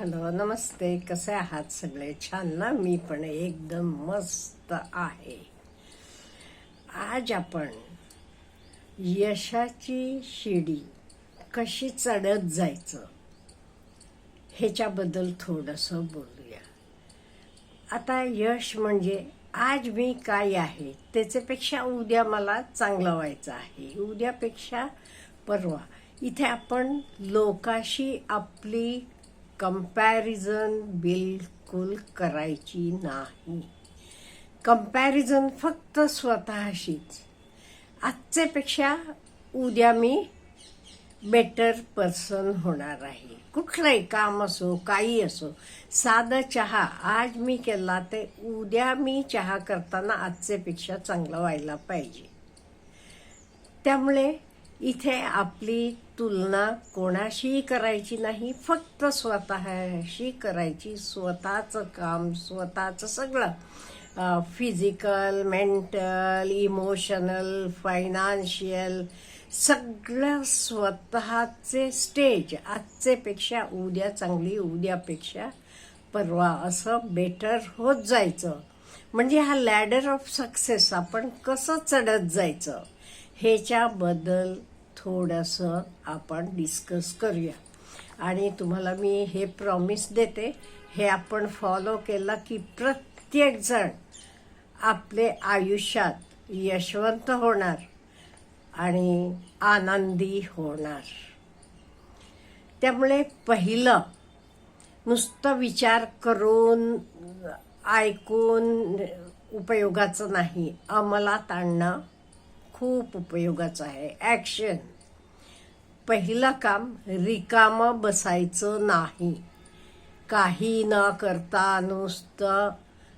Hello नमस्ते. कसे आहात सगळे? छान ना? मी पण एकदम मस्त आहे. आज आपण यशाची शिडी कशी चढत जायचं ह्याच्याबद्दल थोडंसं बोलूया. आता यश म्हणजे आज मी काय आहे त्याच्यापेक्षा उद्या मला चांगलं व्हायचं आहे. उद्यापेक्षा परवा. इथे आपण लोकाशी आपली कंपॅरिझन बिलकुल करायची नाही. कंपॅरिझन फक्त स्वतःशीच. आजच्यापेक्षा उद्या मी बेटर पर्सन होणार आहे. कुठलंही काम असो काही असो साधं चहा आज मी केला ते उद्या मी चहा करताना आजच्यापेक्षा चांगलं व्हायला पाहिजे. त्यामुळे इथे आपली तुलना कोणाशीही करायची नाही फक्त स्वतःशी करायची स्वतःचं काम स्वतःचं सगळं. फिजिकल मेंटल इमोशनल फायनान्शियल सगळं स्वतःचे स्टेज आजचेपेक्षा उद्या चांगली उद्यापेक्षा परवा असं बेटर होत जायचं. म्हणजे हा लॅडर ऑफ सक्सेस आपण कसं चढत जायचं? ह्याच्याबद्दल थोडंसं आपण डिस्कस करूया. आणि तुम्हाला मी हे प्रॉमिस देते हे आपण फॉलो केलं की प्रत्येकजण आपले आयुष्यात यशवंत होणार आणि आनंदी होणार. त्यामुळे पहिलं नुसतं विचार करून ऐकून उपयोगाचं नाही. अंमलात आणणं खूप उपयोगाचं आहे. ॲक्शन पहिलं काम रिकामं बसायचं नाही. काही न करता नुसतं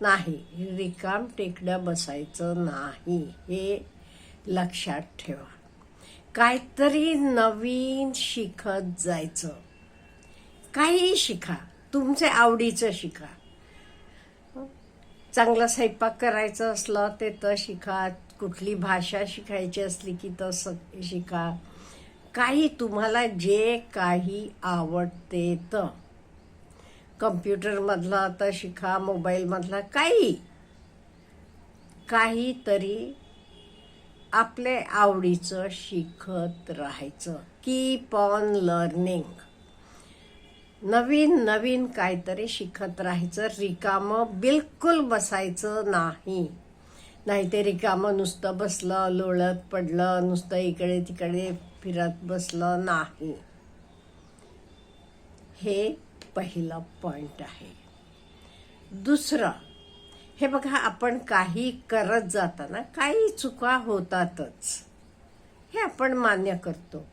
नाही. रिकाम टेकड्या बसायचं नाही. हे लक्षात ठेवा. काहीतरी नवीन शिकत जायचं. काही शिका. तुमचे आवडीचं शिका. चांगला स्वयंपाक करायचं असलं ते तर शिका. कुठली भाषा शिकायची असली की तसं शिका. काही तुम्हाला जे काही आवडते तर. कम्प्युटरमधला तर शिका मोबाईलमधला काही. काहीतरी आपले आवडीचं शिकत राहायचं. कीप ऑन लर्निंग नवीन नवीन काहीतरी शिकत राहायचं. रिकामं बिलकुल बसायचं नाही. नाही ते रिकामं नुसतं बसलं लोळत पडलं नुसतं इकडे तिकडे फिरत बसलं नाही. हे पहिलं पॉइंट आहे. दुसरं हे बघा आपण काही करत जाताना काही चुका होतातच. हे आपण मान्य करतो.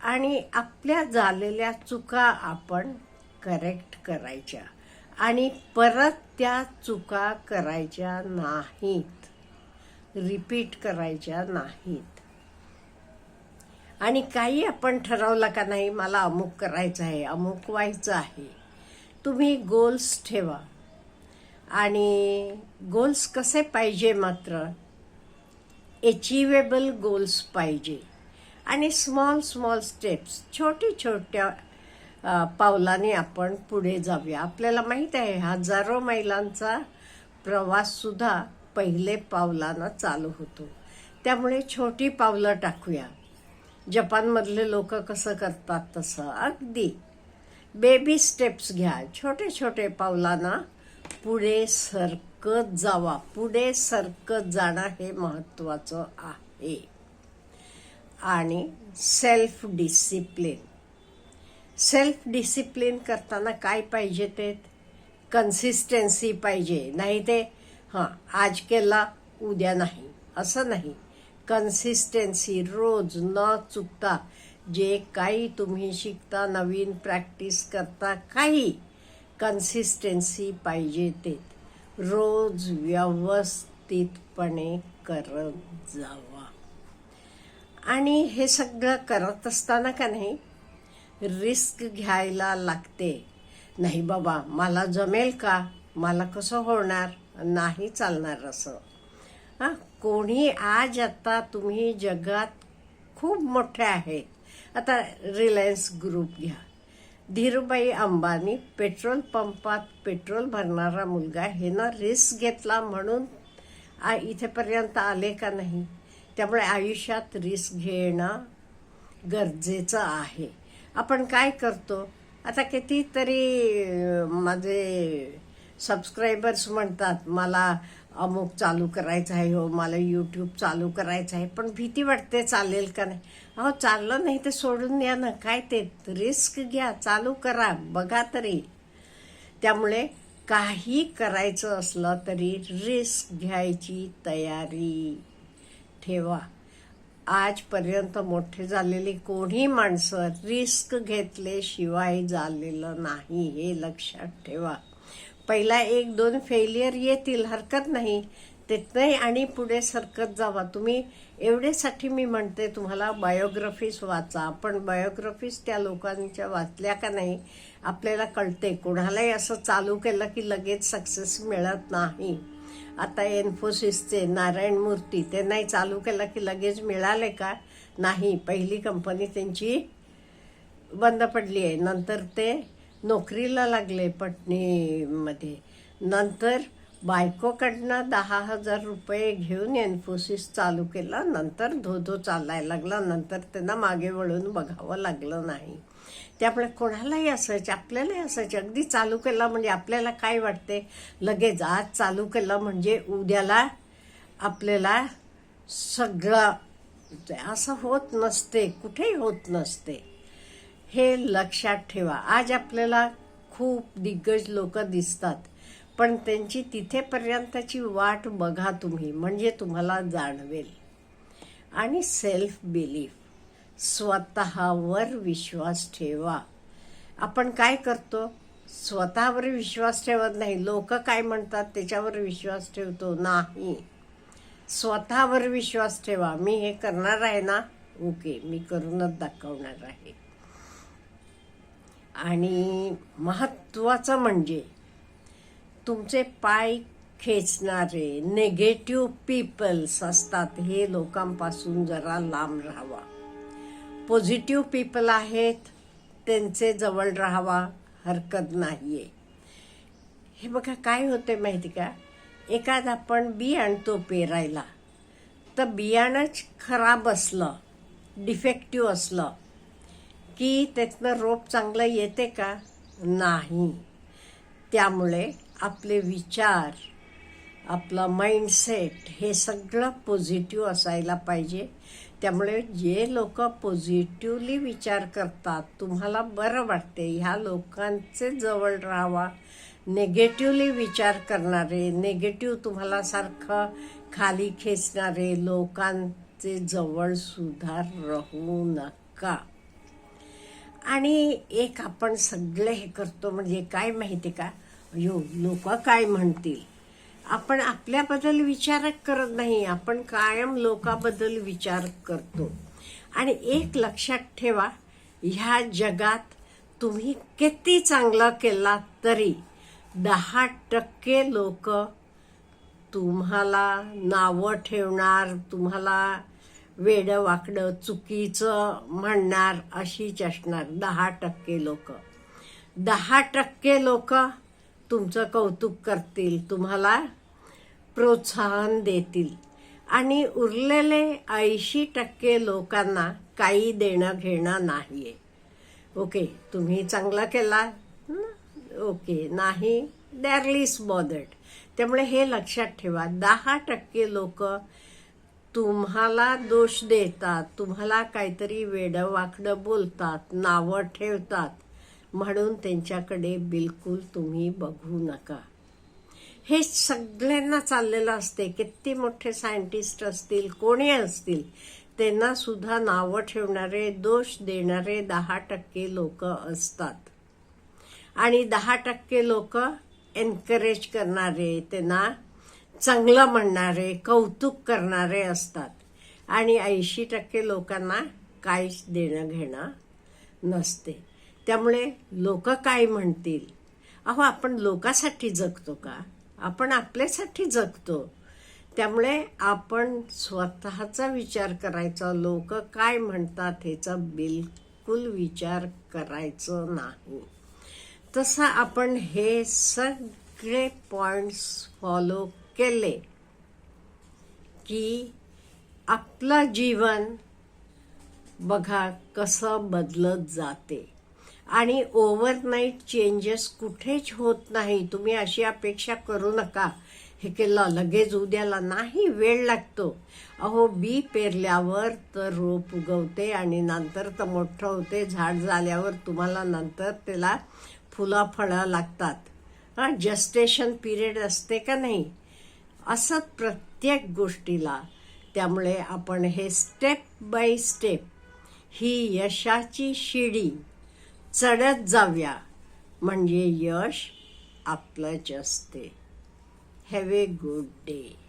आणि आपल्या झालेल्या चुका आपण करेक्ट करायच्या. आणि परत त्या चुका करायच्या नाहीत. रिपीट करायच्या नाहीत. आणि काही आपण ठरवलं का नाही मला अमुक करायचं आहे अमुक व्हायचं आहे. तुम्ही गोल्स ठेवा. आणि गोल्स कसे पाहिजे मात्र? एचिवेबल गोल्स पाहिजे. आणि स्मॉल स्मॉल स्टेप्स छोटे छोट्या पावलाने आपण पुढे जाऊया. आपल्याला माहीत आहे हजारो मैलांचा प्रवाससुद्धा पहिले पावलानं चालू होतो. त्यामुळे छोटी पावलं टाकूया. जपानमधले लोक कसं करतात तसं? अगदी. बेबी स्टेप्स घ्या. छोटे छोटे पावलांना पुढे सरकत जावा. पुढे सरकत जाणं हे महत्वाचं आहे. आणि सेल्फ डिसिप्लिन सेल्फ डिसिप्लिन करताना काय पाहिजे ते? कन्सिस्टन्सी पाहिजे. नाही ते हां आज केला उद्या नाही. असं नाही. कन्सिस्टन्सी रोज न चुकता जे काही तुम्ही शिकता नवीन प्रॅक्टिस करता काही कन्सिस्टन्सी पाहिजे ते. रोज व्यवस्थितपणे करत जावा. आणि हे सगळं करत असताना का नाही रिस्क घ्यायला लागते. नाही बाबा मला जमेल का? मला कसं होणार? नाही चालणार असं. हां कोणी आज आता तुम्ही जगात खूप मोठे आहेत आता रिलायन्स ग्रुप घ्या. धीरूबाई अंबानी पेट्रोल पंपात पेट्रोल भरणारा मुलगा हे ना रिस्क घेतला म्हणून आ इथेपर्यंत आले का नाही? त्यामुळे आयुष्यात रिस्क घेणं गरजेचं आहे. आपण काय करतो? आता कितीतरी माझे सबस्क्रायबर्स म्हणतात मला अमुक चालू करायचं आहे हो मला यूट्यूब चालू करायचं आहे पण भीती वाटते चालेल का नाही? अहो चाललं नाही ते सोडून द्या ना काय ते? रिस्क घ्या चालू करा बघा तरी. त्यामुळे काही करायचं असलं तरी रिस्क घ्यायची तयारी ठेवा. आजपर्यंत मोठे झालेली कोणी माणसं रिस्क घेतल्याशिवाय झालेलं नाही हे लक्षात ठेवा. पहिला एक दोन फेलियर येतील हरकत नाही. नाही आणि पुढे सरकत जावा. तुम्ही एवढेसाठी मी म्हणते तुम्हाला बायोग्राफीज वाचा. पण बायोग्राफीज त्या लोकांच्या वाचल्या का नाही आपल्याला कळते. कोणालाही असं चालू केलं की लगेच सक्सेस मिळत नाही. आता एन्फोसिसचे नारायण मूर्ती ते नाही चालू केलं की लगेच मिळाले का नाही? पहिली कंपनी त्यांची बंद पडली आहे. नंतर ते नोकरीला लागले पटणीमध्ये नंतर बायकोकडनं दहा हजार रुपये घेऊन एन्फोसिस चालू केला. नंतर धो धो चालायला लागला. नंतर त्यांना मागे वळून बघावं लागलं नाही. त्यामुळे कोणालाही असायचे आपल्यालाही असायचे. अगदी चालू केला म्हणजे आपल्याला काय वाटते? लगेच आज चालू केला म्हणजे उद्याला आपल्याला सगळं असं होत नसते कुठेही होत नसते. हे लक्षात ठेवा. आज आपल्याला खूप दिग्गज लोक दिसतात पण त्यांची तिथेपर्यंतची वाट बघा तुम्ही म्हणजे तुम्हाला जाणवेल. आणि सेल्फ बिलीफ स्वतःवर विश्वास ठेवा. आपण काय करतो? स्वतःवर विश्वास ठेवत नाही. लोक काय म्हणतात? त्याच्यावर विश्वास ठेवतो. नाही. स्वतःवर विश्वास ठेवा. मी हे करणार आहे ना? ओके मी करूनच दाखवणार आहे. आणि महत्त्वाचं म्हणजे तुमचे पाय खेचणारे नेगेटिव्ह पीपल्स असतात हे लोकांपासून जरा लांब राहावा. पॉझिटिव्ह पीपल आहेत त्यांचे जवळ राहावा हरकत नाही आहे हे बघा काय होते माहिती का? एखाद आपण बी आणतो पेरायला तर बियाणंच खराब असलं डिफेक्टिव्ह असलं की त्यातनं रोप चांगलं येते का? नाही. त्यामुळे आपले विचार आपलं माइंडसेट हे सगळं पॉझिटिव्ह असायला पाहिजे. त्यामुळे जे लोक पॉझिटिव्हली विचार करतात तुम्हाला बरं वाटते ह्या लोकांचे जवळ राहावा. नेगेटिव्हली विचार करणारे नेगेटिव्ह तुम्हाला सारखं खाली खेचणारे लोकांचे जवळ सुधार राहू नका. आणि एक आपण सगळे हे करतो म्हणजे काय माहिती का? यो लोक काय म्हणतील? आपण आपल्याबद्दल विचार करत नाही. आपण कायम लोकाबद्दल विचार करतो. आणि एक लक्षात ठेवा ह्या जगात तुम्ही किती चांगलं केला तरी दहा टक्के लोक तुम्हाला नावं ठेवणार तुम्हाला वेडं वाकडं चुकीचं म्हणणार अशीच असणार दहा टक्के लोक. दहा टक्के लोक तुमचं कौतुक करतील तुम्हाला प्रोत्साहन देतील. आणि उरलेले ऐंशी टक्के लोकांना काही देणं घेणं नाहीये. ओके तुम्ही चांगला केला. ओके नाही दे आर बॉदर्ड त्यामुळे हे लक्षात ठेवा. दहा टक्के लोक तुम्हाला दोष देतात तुम्हाला काहीतरी वेडं वाकडं बोलतात नावं ठेवतात. म्हणून त्यांच्याकडे बिलकुल तुम्ही बघू नका. हे सगळ्यांना चाललेलं असते. किती मोठे सायंटिस्ट असतील कोणी असतील त्यांना सुद्धा नावं ठेवणारे दोष देणारे दहा टक्के लोक असतात. आणि दहा टक्के लोक एनकरेज करणारे त्यांना चांगलं म्हणणारे कौतुक करणारे असतात. आणि ऐंशी टक्के लोकांना काहीच देणं घेणं नसते. त्यामुळे लोक काय म्हणतील? अहो आपण लोकासाठी जगतो का? आपण आपल्यासाठी जगतो. त्यामुळे आपण स्वतःचा विचार करायचा लोक काय म्हणतात ह्याचा बिलकुल विचार करायचं नाही. तसं आपण हे सगळे पॉइंट्स फॉलो केले की आपलं जीवन बघा कसं बदलत जाते. आणि ओव्हरनाईट चेंजेस कुठेच होत नाही. तुम्ही अशी अपेक्षा करू नका. हे केलं लगेच उद्याला नाही वेळ लागतो. अहो बी पेरल्यावर तर रोप उगवते आणि नंतर तर मोठं होते. झाड झाल्यावर तुम्हाला नंतर त्याला फुलं फळं लागतात. हां जस्टेशन पिरियड असते का नाही? असं प्रत्येक गोष्टीला. त्यामुळे आपण हे स्टेप बाय स्टेप ही यशाची शिडी चढत जाऊया. म्हणजे यश आपलंच असते. Have a good day